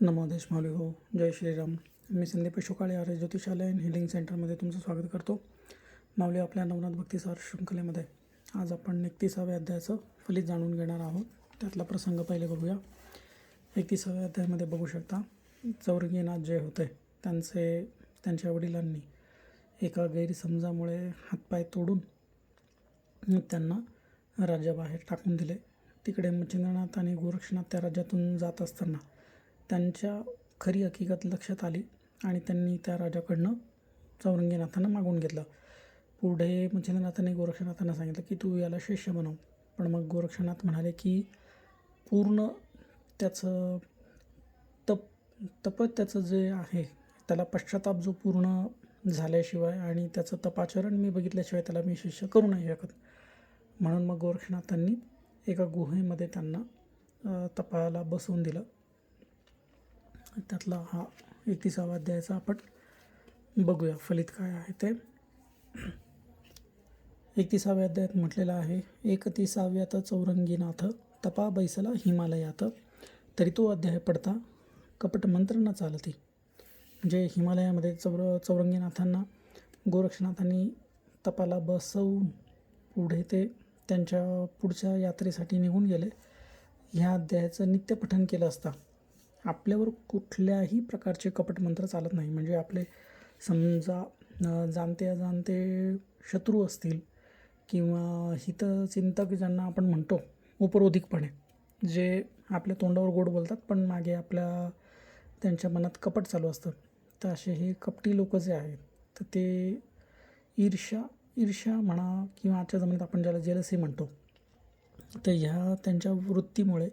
नमो देश हो जय श्रीराम. मी संदीप शुकाळे आर्य ज्योतिषालय अँड हिलिंग सेंटरमध्ये तुमचं स्वागत करतो. माऊली आपल्या नवनाथ भक्तीसार शृंखलेमध्ये. आज आपण एकतीसाव्या अध्यायाचं फलित जाणून घेणार आहोत. त्यातला प्रसंग पहिले बघूया. एकतीसाव्या अध्यायामध्ये बघू शकता चौरंगीनाथ जे होते त्यांचे त्यांच्या वडिलांनी एका गैरसमजामुळे हातपाय तोडून त्यांना राज्याबाहेर टाकून दिले. तिकडे मच्छिंद्रनाथ आणि गोरक्षनाथ त्या राज्यातून जात असताना त्यांच्या खरी हकीकत लक्षात आली आणि त्यांनी त्या राजाकडनं चौरंगीनाथांना मागून घेतलं. पुढे मच्छिंद्रनाथाने गोरक्षनाथांना सांगितलं की तू याला शिष्य बनव. पण मग गोरक्षनाथ म्हणाले की पूर्ण त्याचं तप तप त्याचं जे आहे त्याला पश्चाताप जो पूर्ण झाल्याशिवाय आणि त्याचं तपाचरण मी बघितल्याशिवाय त्याला मी शिष्य करू नाही शकत. म्हणून मग गोरक्षनाथांनी एका गुहेमध्ये त्यांना तपाला बसवून दिलं. त्यातला हा एकतीसावा अध्यायाचा आपण बघूया फलित काय आहे ते. एकतीसाव्या अध्यायात म्हटलेलं आहे एकतीसाव्यात चौरंगीनाथ तपा बैसला हिमालयात तरी तो अध्याय पडता कपट मंत्र न चालती. म्हणजे हिमालयामध्ये चौर चौरंगीनाथांना गोरक्षनाथांनी तपाला बसवून पुढे ते त्यांच्या पुढच्या यात्रेसाठी निघून गेले. ह्या अध्यायाचं नित्यपठन केलं असता. आपल्यावर कुठल्याही प्रकारचे कपटमंत्र चालत नाही. म्हणजे आपले समजा जाणते अजाणते शत्रू असतील किंवा हितचिंतक ज्यांना आपण म्हणतो उपरोधिकपणे जे आपल्या तोंडावर गोड बोलतात पण मागे आपल्या त्यांच्या मनात कपट चालू असतं तर असे हे कपटी लोक जे आहेत तर ते ईर्ष्या ईर्ष्या म्हणा किंवा आजच्या जमान्यात आपण ज्याला जेलसी म्हणतो तर ह्या त्यांच्या वृत्तीमुळे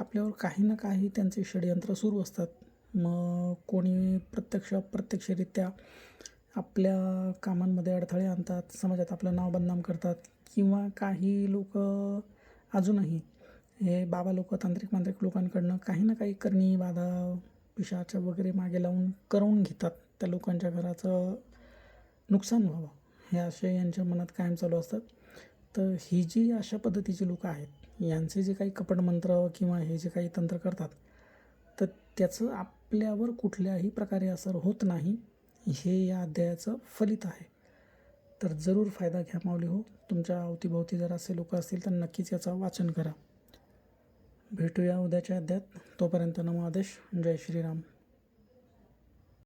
आपल्यावर काही ना काही त्यांचे षडयंत्र सुरू असतात. मग कोणी प्रत्यक्ष अप्रत्यक्षरित्या आपल्या कामांमध्ये अडथळे आणतात समाजात आपलं नाव बदनाम करतात किंवा काही लोक अजूनही हे बाबा लोक तांत्रिक मांत्रिक लोकांकडनं काही ना काही करणी बाधा पिशाच्या वगैरे मागे लावून करवून घेतात. त्या लोकांच्या घराचं नुकसान व्हावं हे असे यांच्या मनात कायम चालू असतात. तर ही जी अशा पद्धतीची लोकं आहेत यांचे जे काही कपटमंत्र किंवा हे जे काही तंत्र करतात तर त्याचं आपल्यावर कुठल्याही प्रकारे असर होत नाही हे या अध्यायाचं फलित आहे. तर जरूर फायदा घ्या माऊली हो. तुमच्या अवतीभोवती जर असे लोक असतील तर नक्कीच याचा वाचन करा. भेटूया उद्याच्या अध्यायात. तोपर्यंत नमो आदेश. जय श्रीराम.